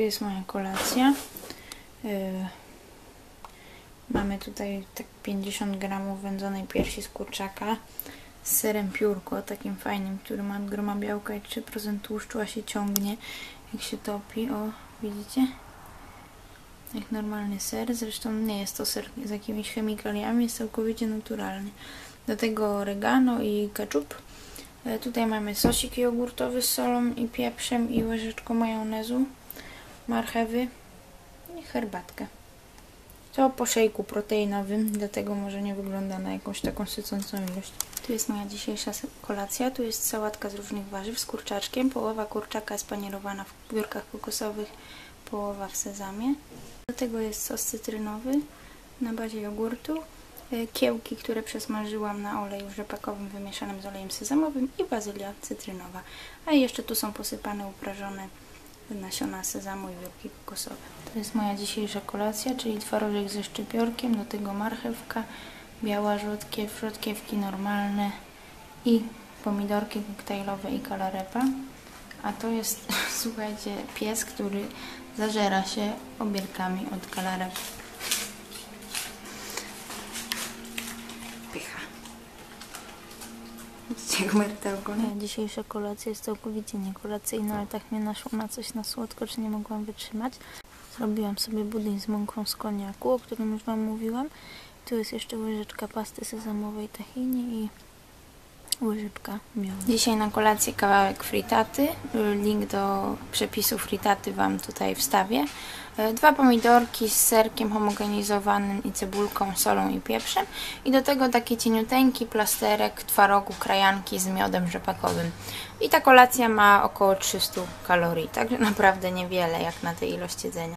Tu jest moja kolacja. Yy, mamy tutaj tak 50 gramów wędzonej piersi z kurczaka z serem piórko, takim fajnym, który ma groma białka i 3% tłuszczu, a się ciągnie jak się topi. O, widzicie? Jak normalny ser. Zresztą nie jest to ser z jakimiś chemikaliami, jest całkowicie naturalny. Do tego oregano i ketchup. E, Tutaj mamy sosik jogurtowy z solą i pieprzem i łyżeczką majonezu, marchewy i herbatkę. To po szejku proteinowym, dlatego może nie wygląda na jakąś taką sycącą ilość. Tu jest moja dzisiejsza kolacja. Tu jest sałatka z różnych warzyw z kurczaczkiem. Połowa kurczaka jest panierowana w biurkach kokosowych, połowa w sezamie. Do tego jest sos cytrynowy na bazie jogurtu, e, kiełki, które przesmażyłam na oleju rzepakowym wymieszanym z olejem sezamowym i bazylia cytrynowa. A jeszcze tu są posypane uprażone nasiona sezamu i biurki kokosowe. To jest moja dzisiejsza kolacja, czyli twarożek ze szczypiorkiem, do tego marchewka, biała rzodkiew, rzodkiewki normalne i pomidorki koktajlowe i kalarepa. A to jest, słuchajcie, pies, który zażera się obierkami od kalarep. Pycha. Widzicie jak? Dzisiejsza kolacja jest całkowicie niekolacyjna, ale tak mnie naszło na coś na słodko, czy nie mogłam wytrzymać. Zrobiłam sobie budyń z mąką z koniaku, o którym już Wam mówiłam. Tu jest jeszcze łyżeczka pasty sezamowej tahini i łyżeczka miodu. Dzisiaj na kolację kawałek fritaty. Link do przepisu fritaty Wam tutaj wstawię. E, Dwa pomidorki z serkiem homogenizowanym i cebulką, solą i pieprzem. I do tego taki cieniuteńki plasterek twarogu krajanki z miodem rzepakowym. I ta kolacja ma około 300 kalorii, także naprawdę niewiele jak na tej ilość jedzenia.